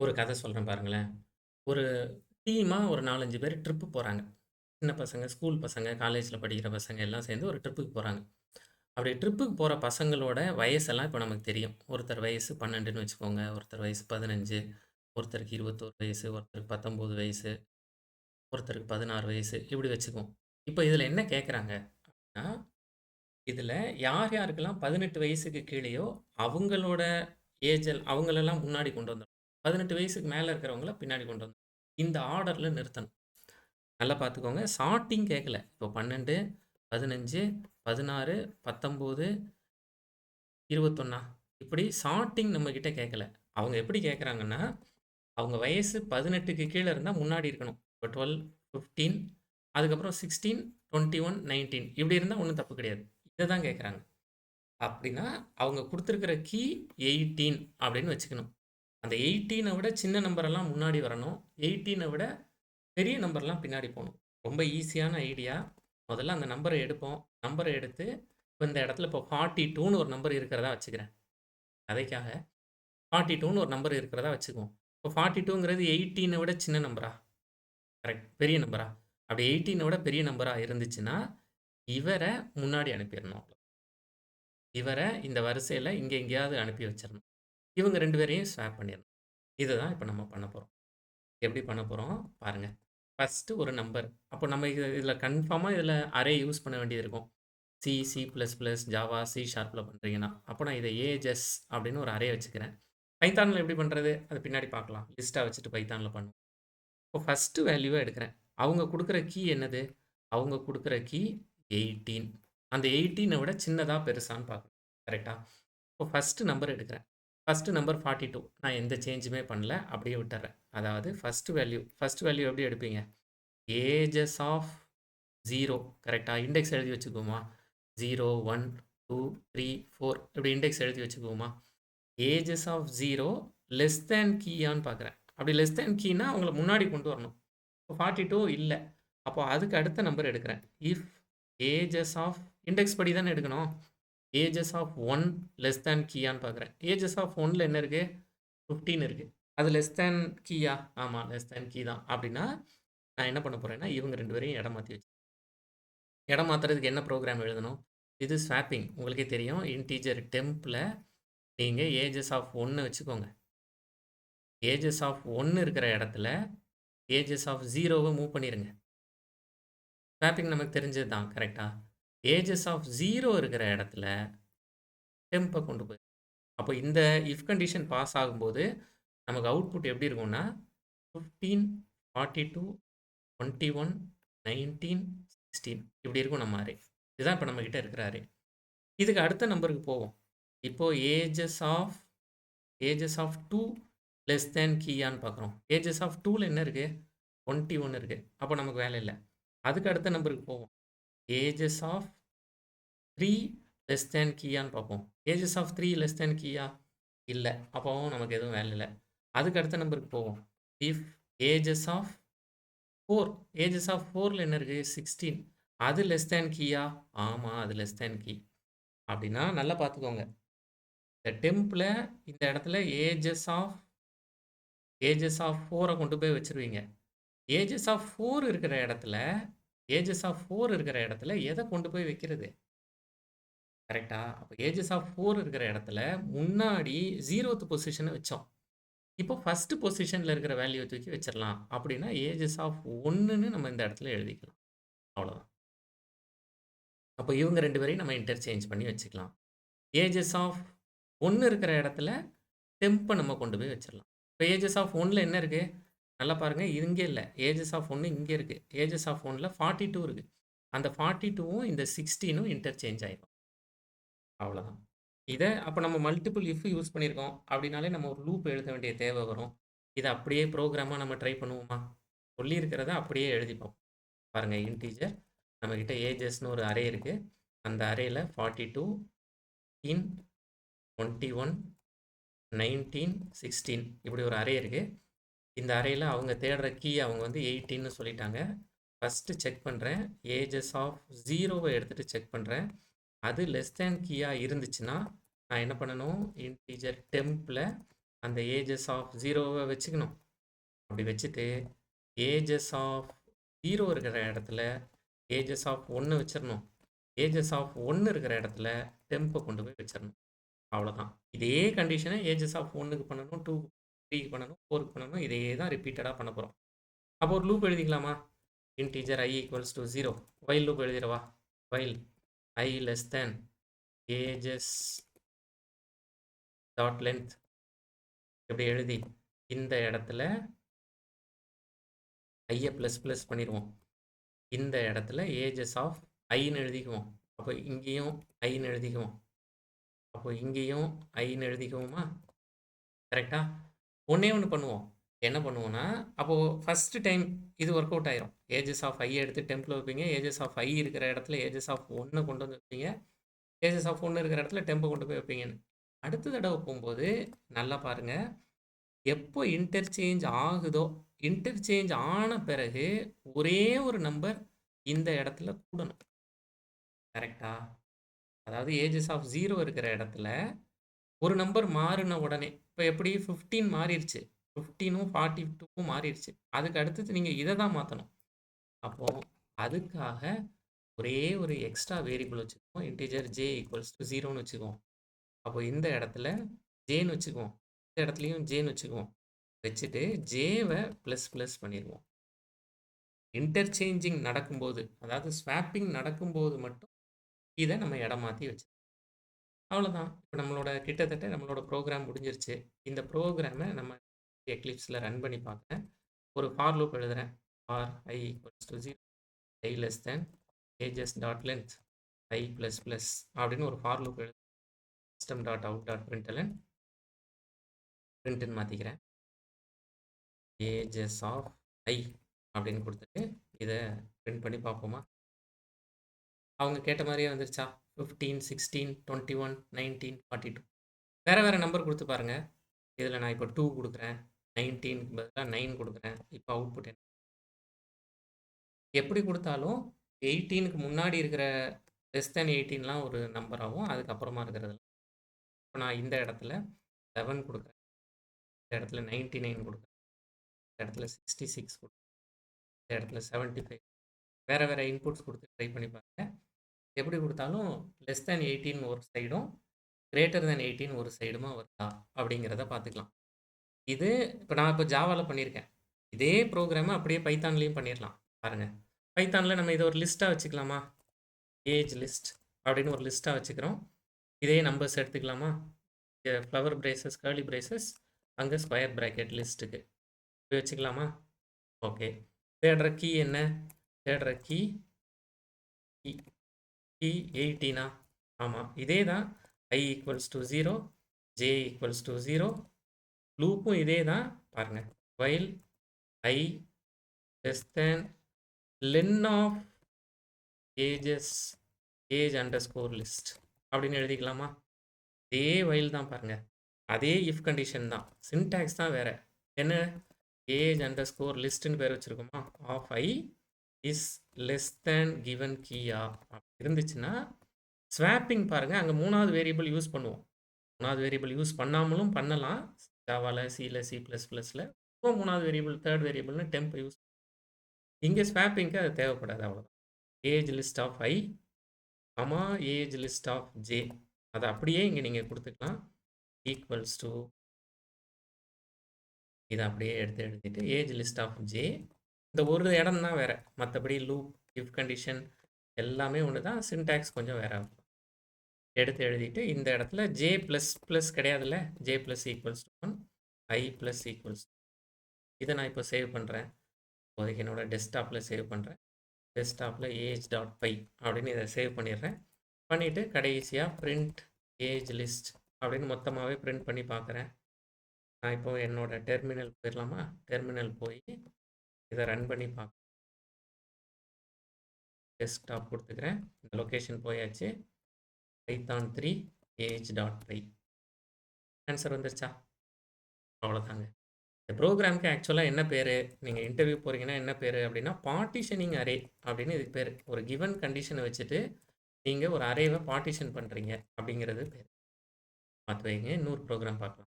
ஒரு கதை சொல்கிறேன் பாருங்களேன். ஒரு டீமா ஒரு 4, 5 பேர் ட்ரிப்பு போறாங்க. சின்ன பசங்க, ஸ்கூல் பசங்க, காலேஜ்ல படிக்கிற பசங்க எல்லாம் சேர்ந்து ஒரு ட்ரிப்புக்கு போறாங்க. அப்படி ட்ரிப்புக்கு போற பசங்களோட வயசெல்லாம் இப்போ நமக்கு தெரியும். ஒருத்தர் வயசு 12ன்னு வச்சுக்கோங்க. ஒருத்தர் வயசு 15, ஒருத்தருக்கு 21 வயசு, ஒருத்தருக்கு 19 வயசு, ஒருத்தருக்கு 16 வயசு இப்படி வச்சுக்குவோம். இப்போ இதில் என்ன கேட்குறாங்க அப்படின்னா, இதுல யார் யாருக்கெல்லாம் 18 வயசுக்கு கீழயோ அவங்களோட ஏஜல் அவங்களெல்லாம் முன்னாடி கொண்டு வந்துரணும். 18 வயசுக்கு மேலே இருக்கிறவங்கள பின்னாடி கொண்டு வந்து இந்த ஆர்டரில் நிறுத்தணும். நல்லா பார்த்துக்கோங்க. சார்ட்டிங் கேட்கல. இப்போ 12, 15, 16, 19, 21 இப்படி சார்ட்டிங் நம்மக்கிட்ட கேட்கல. அவங்க எப்படி கேட்குறாங்கன்னா அவங்க வயசு பதினெட்டுக்கு கீழே இருந்தால் முன்னாடி இருக்கணும். இப்போ 12, 15 அதுக்கப்புறம் 16, 21, 19 இப்படி இருந்தால் ஒன்றும் தப்பு கிடையாது. இதை தான் கேட்குறாங்க அப்படின்னா, அவங்க கொடுத்துருக்குற கீ 18 அப்படின்னு வச்சுக்கணும். அந்த 18 விட சின்ன நம்பரெல்லாம் முன்னாடி வரணும். 18 விட பெரிய நம்பர்லாம் பின்னாடி போகணும் ரொம்ப ஈஸியான ஐடியா. முதல்ல அந்த நம்பரை எடுப்போம். நம்பரை எடுத்து இப்போ இந்த இடத்துல இப்போ 42ன்னு ஒரு நம்பர் இருக்கிறதா வச்சுக்கிறேன். அதைக்காக ஃபார்ட்டி டூன்னு ஒரு நம்பர் இருக்கிறதா வச்சுக்குவோம். இப்போ 42ங்கிறது 18 விட சின்ன நம்பரா? கரெக்ட். பெரிய நம்பரா? அப்படி 18 விட பெரிய நம்பராக இருந்துச்சுன்னா, இவரை முன்னாடி அனுப்பிடணும் இவரை இந்த வரிசையில் இங்கே எங்கேயாவது அனுப்பி வச்சிடணும் இவங்க ரெண்டு பேரையும் ஸ்வாப் பண்ணிறணும். இதுதான் இப்போ நம்ம பண்ண போகிறோம் எப்படி பண்ண போகிறோம் பாருங்கள் ஃபஸ்ட்டு ஒரு நம்பர். அப்போ நம்ம இது இதில் கன்ஃபார்மாக இதில் அரே யூஸ் பண்ண வேண்டியது இருக்கும். C, C plus plus Java, C ஷார்ப்பில் பண்ணுறீங்கன்னா அப்போ நான் இதை ஏஜஸ் அப்படின்னு ஒரு அரே வச்சுக்கிறேன். பைத்தானில் எப்படி பண்ணுறது அது பின்னாடி பார்க்கலாம். லிஸ்ட்டாக வச்சுட்டு பைத்தானில் பண்ணுவோம். இப்போ ஃபர்ஸ்ட்டு வேல்யூவாக எடுக்கிறேன். அவங்க கொடுக்குற கீ என்னது? அவங்க கொடுக்குற கீ 18. அந்த 18 விட சின்னதாக பெருசான்னு பார்க்கணும். கரெக்டாக இப்போ ஃபஸ்ட்டு நம்பர் எடுக்கிறேன். First number 42. நான் எந்த சேஞ்சுமே பண்ணல. அப்படியே விட்டுறேன் அதாவது ஃபஸ்ட்டு வேல்யூ ஃபஸ்ட் வேல்யூ எப்படி எடுப்பீங்க? ஏஜஸ் ஆஃப் ஜீரோ கரெக்டாக இண்டெக்ஸ் எழுதி வச்சுக்குவோமா? 0, 1, 2, 3, 4 இப்படி இண்டெக்ஸ் எழுதி வச்சுக்குவோமா? Ages of zero less than கீயான்னு பார்க்குறேன். அப்படி லெஸ் தேன் கீனா அவங்கள முன்னாடி கொண்டு வரணும். இப்போ 42 இல்ல. அப்போ அதுக்கு அடுத்த நம்பர் எடுக்கிறேன். இஃப் ஏஜஸ் ஆஃப் இண்டெக்ஸ் படி தானே எடுக்கணும். Ages of one less than கீயான்னு பார்க்குறேன். ஏஜஸ் ஆஃப் ஒனில் என்ன இருக்குது ஃபிஃப்டீன் இருக்குது அது லெஸ் தேன் கீயா? ஆமாம் லெஸ் தேன் கீ தான். அப்படின்னா, நான் என்ன பண்ண போகிறேன்னா இவங்க ரெண்டு பேரையும் இடம் மாற்றி வச்சு இடம் மாற்றுறதுக்கு என்ன ப்ரோக்ராம் எழுதணும்? இது ஸ்வாப்பிங். உங்களுக்கே தெரியும். இன்டீஜர் டெம்பில் நீங்கள் ஏஜஸ் ஆஃப் ஒன்று வச்சுக்கோங்க. ஏஜஸ் ஆஃப் ஒன்று இருக்கிற இடத்துல ஏஜஸ் ஆஃப் ஜீரோவை மூவ் பண்ணிடுங்க ஸ்வாப்பிங் நமக்கு தெரிஞ்சது தான். கரெக்டாக ஏஜஸ் ஆஃப் ஜீரோ இருக்கிற இடத்துல டெம்பை கொண்டு போய் அப்போ இந்த இஃப் கண்டிஷன் பாஸ் ஆகும்போது, நமக்கு அவுட்புட் எப்படி இருக்கும்னா, 15, 42, 21, 19, 16 இப்படி இருக்கும் நம்ம அரே. இதுதான் இப்போ நம்மக்கிட்ட இருக்கிற அரே. இதுக்கு அடுத்த நம்பருக்கு போவோம். இப்போது ages of ages of two less than கீயான்னு பார்க்குறோம். ஏஜஸ் ஆஃப் டூவில் என்ன இருக்குது ஒன்ட்டி 21 இருக்கு. அப்போ நமக்கு வேலை இல்லை அதுக்கு அடுத்த நம்பருக்கு போவோம். Ages of three less than கீயான்னு பார்ப்போம். Ages of three less than கீயா? இல்லை அப்போவும் நமக்கு எதுவும் வேலை இல்லை அதுக்கு அடுத்த நம்பருக்கு போவோம். If ages of four ages of ஃபோரில் என்ன இருக்குது சிக்ஸ்டீன் அது லெஸ் தேன் கீயா? ஆமாம் அது லெஸ் தேன் கீ. அப்படின்னா நல்லா பார்த்துக்கோங்க. இந்த டெம்பில் இந்த இடத்துல ஏஜஸ் ஆஃப் ஏஜஸ் ஆஃப் ஃபோரை கொண்டு போய் வச்சுருவீங்க. ஏஜஸ் ஆஃப் ஃபோர் இருக்கிற இடத்துல ஏஜஸ் ஆஃப் ஃபோர் இருக்கிற இடத்துல எதை கொண்டு போய் வைக்கிறது? கரெக்டாக அப்போ ஏஜஸ் ஆஃப் ஃபோர் இருக்கிற இடத்துல முன்னாடி ஜீரோத்து பொசிஷனை வச்சோம். இப்போ ஃபஸ்ட்டு பொசிஷனில் இருக்கிற வேல்யூ தூக்கி வச்சிடலாம் அப்படின்னா ஏஜஸ் ஆஃப் ஒன்றுன்னு நம்ம இந்த இடத்துல எழுதிக்கலாம். அவ்வளோதான். அப்போ இவங்க ரெண்டு பேரையும் நம்ம இன்டர்சேஞ்ச் பண்ணி வச்சுக்கலாம். ஏஜஸ் ஆஃப் ஒன்று இருக்கிற இடத்துல டெம்ப்பை நம்ம கொண்டு போய் வச்சிடலாம் இப்போ ஏஜஸ் ஆஃப் ஒன்னில் என்ன இருக்குது நல்லா பாருங்கள் இங்கே இல்லை. ஏஜஸ் ஆஃப் ஒன்று இங்கே இருக்குது ஏஜஸ் ஆஃப் ஒன்னில் ஃபார்ட்டி டூ இருக்குது அந்த 42வும் இந்த 16ம் இன்டர்சேஞ்ச் ஆகிடும் அவ்வளோதான். இதை அப்போ நம்ம மல்டிபிள் இஃப் யூஸ் பண்ணியிருக்கோம். அப்படின்னாலே நம்ம ஒரு லூப் எழுத வேண்டிய தேவை வரும். இதை அப்படியே ப்ரோக்ராமாக நம்ம ட்ரை பண்ணுவோமா? சொல்லியிருக்கிறத அப்படியே எழுதிப்போம். பாருங்கள் இன்டீஜர் நம்மக்கிட்ட ஏஜஸ்னு ஒரு அரே இருக்குது அந்த அரேயில் forty two in twenty one nineteen sixteen இப்படி ஒரு அரே இருக்குது இந்த அறையில் அவங்க தேடுற கீ அவங்க வந்து 18ன்னு சொல்லிட்டாங்க. ஃபஸ்ட்டு செக் பண்ணுறேன் ஏஜஸ் ஆஃப் ஜீரோவை எடுத்துகிட்டு செக் பண்ணுறேன் அது லெஸ் தேன் கீயாக இருந்துச்சுன்னா, நான் என்ன பண்ணணும்? இன்டீஜர் டெம்பில் அந்த ஏஜஸ் ஆஃப் ஜீரோவை வச்சுக்கணும். அப்படி வச்சுட்டு, ஏஜஸ் ஆஃப் ஜீரோ இருக்கிற இடத்துல, ஏஜஸ் ஆஃப் ஒன்று வச்சிடணும் ஏஜஸ் ஆஃப் ஒன்று இருக்கிற இடத்துல, டெம்பை கொண்டு போய் வச்சிடணும் அவ்வளோதான். இதே கண்டிஷனை ஏஜஸ் ஆஃப் ஒன்றுக்கு பண்ணணும், டூ 3க்கு பண்ணணும், ஃபோருக்கு பண்ணணும். இதே தான் ரிப்பீட்டடாக பண்ண போகிறோம் அப்போ ஒரு loop எழுதிக்கலாமா? Integer I equals to zero while loop எழுதிடவா while I less than ages dot length இப்படி எழுதி, இந்த இடத்துல ஐயை ப்ளஸ் ப்ளஸ் பண்ணிடுவோம் இந்த இடத்துல ஏஜஸ் ஆஃப் ஐன்னு எழுதிக்குவோம். அப்போ இங்கேயும் ஐன்னு எழுதிக்குவோம். அப்போ இங்கேயும் ஐன்னு எழுதிக்குவோமா? கரெக்டாக ஒன்றே ஒன்று பண்ணுவோம். என்ன பண்ணுவோன்னா அப்போது ஃபஸ்ட்டு டைம் இது ஒர்க் அவுட் ஆயிரும். ஏஜஸ் ஆஃப் ஐ எடுத்து டெம்பில் வைப்பீங்க. ஏஜஸ் ஆஃப் ஐ இருக்கிற இடத்துல ஏஜஸ் ஆஃப் ஒன்று கொண்டு வந்து வைப்பீங்க. ஏஜஸ் ஆஃப் ஒன்று இருக்கிற இடத்துல டெம்ப கொண்டு போய் வைப்பீங்கன்னு. அடுத்த தடவை போகும்போது நல்லா பாருங்க. எப்போ இன்டர்சேஞ்ச் ஆகுதோ, இன்டர்சேஞ்ச் ஆன பிறகு ஒரே ஒரு நம்பர் இந்த இடத்துல கூடணும். கரெக்டாக அதாவது ஏஜஸ் ஆஃப் ஜீரோ இருக்கிற இடத்துல, ஒரு நம்பர் மாறின உடனே, இப்போ எப்படி ஃபிஃப்டீன் மாறிடுச்சு ஃபிஃப்டீனும் ஃபார்ட்டி டூவும் மாறிடுச்சு அதுக்கு அடுத்தது நீங்கள் இதை தான் மாற்றணும் அப்போ அதுக்காக ஒரே ஒரு எக்ஸ்ட்ரா வேரியபிள் வச்சுக்குவோம். இன்டிஜர் ஜே ஈக்குவல்ஸ் டூ 0ன்னு வச்சுக்குவோம். அப்போ இந்த இடத்துல ஜேன்னு வச்சுக்குவோம். இந்த இடத்துலையும் ஜேன்னு வச்சுக்குவோம். வச்சுட்டு ஜேவை ப்ளஸ் ப்ளஸ் பண்ணிடுவோம் இன்டர்சேஞ்சிங் நடக்கும்போது, அதாவது ஸ்வாப்பிங் நடக்கும்போது மட்டும் இதை நம்ம இடம் மாற்றி வச்சு அவ்வளோதான். இப்போ நம்மளோட கிட்டத்தட்ட நம்மளோட ப்ரோக்ராம் முடிஞ்சிருச்சு. இந்த ப்ரோக்ராமை நம்ம எக்லிப்ஸில் ரன் பண்ணி பார்க்குறேன். ஒரு ஃபார் லூப் எழுதுறேன். For I equals to zero I less than ages dot length I plus plus அப்படின்னு ஒரு ஃபார் லூப் எழுது system dot out dot println பிரிண்ட்னு மாற்றிக்கிறேன் ஏஜஸ் ஆஃப் ஐ அப்படின்னு கொடுத்துட்டு இதை பிரிண்ட் பண்ணி பார்ப்போமா? அவங்க கேட்ட மாதிரியே வந்துருச்சா? Fifteen sixteen twenty one nineteen forty two வேறு வேறு நம்பர் கொடுத்து பாருங்கள் இதில் நான் இப்ப 2 குடுக்குறேன். 19க்கு பதிலா 9 குடுக்குறேன். இப்ப அவுட்புட் என்ன? எப்படி கொடுத்தாலும் எயிட்டீனுக்கு முன்னாடி இருக்கிற லெஸ் தேன் 18லாம் ஒரு நம்பராகவும் அதுக்கப்புறமா இருக்கிறது இப்போ நான் இந்த இடத்துல லெவன் கொடுக்குறேன். இந்த இடத்துல நைன்டி நைன் கொடுக்குறேன். இந்த இடத்துல சிக்ஸ்டி சிக்ஸ் கொடுக்குறேன். இந்த இடத்துல 75 வேற வேற இன்புட்ஸ் கொடுத்து ட்ரை பண்ணி பாருங்கள் எப்படி கொடுத்தாலும் லெஸ் தேன் 18 ஒரு சைடும், கிரேட்டர் தேன் 18 ஒரு சைடுமா வருதா? அப்படிங்கிறத பார்த்துக்கலாம். இது இப்போ நான் இப்போ ஜாவால பண்ணியிருக்கேன். இதே ப்ரோக்ராமை அப்படியே பைத்தான்லேயும் பண்ணிடலாம் பாருங்கள் பைத்தானில் நம்ம இதை ஒரு லிஸ்ட்டாக வச்சுக்கலாமா? ஏஜ் லிஸ்ட் அப்படின்னு ஒரு லிஸ்ட்டாக வச்சுக்கிறோம். இதே நம்பர்ஸ் எடுத்துக்கலாமா? ஃப்ளவர் பிரேசஸ், கர்லி பிரேசஸ் அங்கே ஸ்கொயர் ப்ராக்கெட் லிஸ்ட்டுக்கு. இப்படி வச்சுக்கலாமா? ஓகே. தேடுற கீ என்ன? தேடுற கீ இ எயிட்டினா ஆமாம் இதே தான் I equals to zero J equals to zero லூப்பும் இதே தான். பாருங்க. While I less than len of ages age underscore list அப்படின்னு எழுதிக்கலாமா? அதே வைல் தான் பாருங்க. அதே இஃப் கண்டிஷன் தான். சின்டாக்ஸ் தான் வேறு என்ன? ஏஜ் அண்டர் ஸ்கோர் லிஸ்ட்டுன்னு பேர் வச்சுருக்கோமா of I is less than given கீயா இருந்துச்சுன்னா, ஸ்வாப்பிங் பாருங்கள் அங்கே மூணாவது வேரியபிள் யூஸ் பண்ணுவோம். மூணாவது வேரியபிள் யூஸ் பண்ணாமலும் பண்ணலாம். ஜாவால, சில, சி ப்ளஸ் ப்ளஸில் இப்போ மூணாவது வேரியபிள், தேர்ட் வேரியபிள்னு டெம்ப் யூஸ் இங்கே ஸ்வாப்பிங்க்கு அது தேவைப்படாது அவ்வளோதான். ஏஜ் லிஸ்ட் ஆஃப் ஐ அமா ஏஜ் லிஸ்ட் ஆஃப் ஜே அதை அப்படியே இங்கே நீங்கள் கொடுத்துக்கலாம் ஈக்குவல்ஸ் டூ இதை அப்படியே எடுத்து எழுதிட்டு, ஏஜ் லிஸ்ட் ஆஃப் ஜே இந்த ஒரு இடம் தான் வேற. மற்றபடி லூப், இஃப் கண்டிஷன் எல்லாமே ஒன்று தான். சின்டாக்ஸ் கொஞ்சம் வேற இருக்கும். எடுத்து எழுதிட்டு, இந்த இடத்துல ஜே ப்ளஸ் ப்ளஸ் கிடையாதுல்ல. J plus equals one 1 plus equals இதை நான் இப்போ சேவ் பண்ணுறேன் இப்போதைக்கு என்னோடய டெஸ்க்டாப்பில் சேவ் பண்ணுறேன் டெஸ்க்டாப்பில் ஏஜ் டாட் பை அப்படின்னு இதை சேவ் பண்ணிடுறேன். பண்ணிவிட்டு கடைசியாக பிரிண்ட் ஏஜ் லிஸ்ட் அப்படின்னு மொத்தமாகவே பிரிண்ட் பண்ணி பார்க்குறேன். நான் இப்போ என்னோடய டெர்மினல் போயிடலாமா டெர்மினல் போய் இதை ரன் பண்ணி பார்க்க டெஸ்க்டாப் கொடுத்துக்கிறேன் இந்த லொக்கேஷன் போயாச்சு. Python three age dot py answer வந்துருச்சா? அவ்வளோதாங்க. இந்த ப்ரோக்ராம்க்கு ஆக்சுவலாக என்ன பேர் நீங்கள் இன்டர்வியூ போகிறீங்கன்னா என்ன பேர் அப்படின்னா, பார்ட்டிஷனிங் அரே அப்படின்னு இதுக்கு பேர் ஒரு கிவன் கண்டிஷனை வச்சுட்டு, நீங்கள் ஒரு அரேவை பார்ட்டிஷன் பண்ணுறீங்க அப்படிங்கிறது பேர் பார்த்து வைங்க. இன்னொரு ப்ரோக்ராம் பார்க்கலாம்.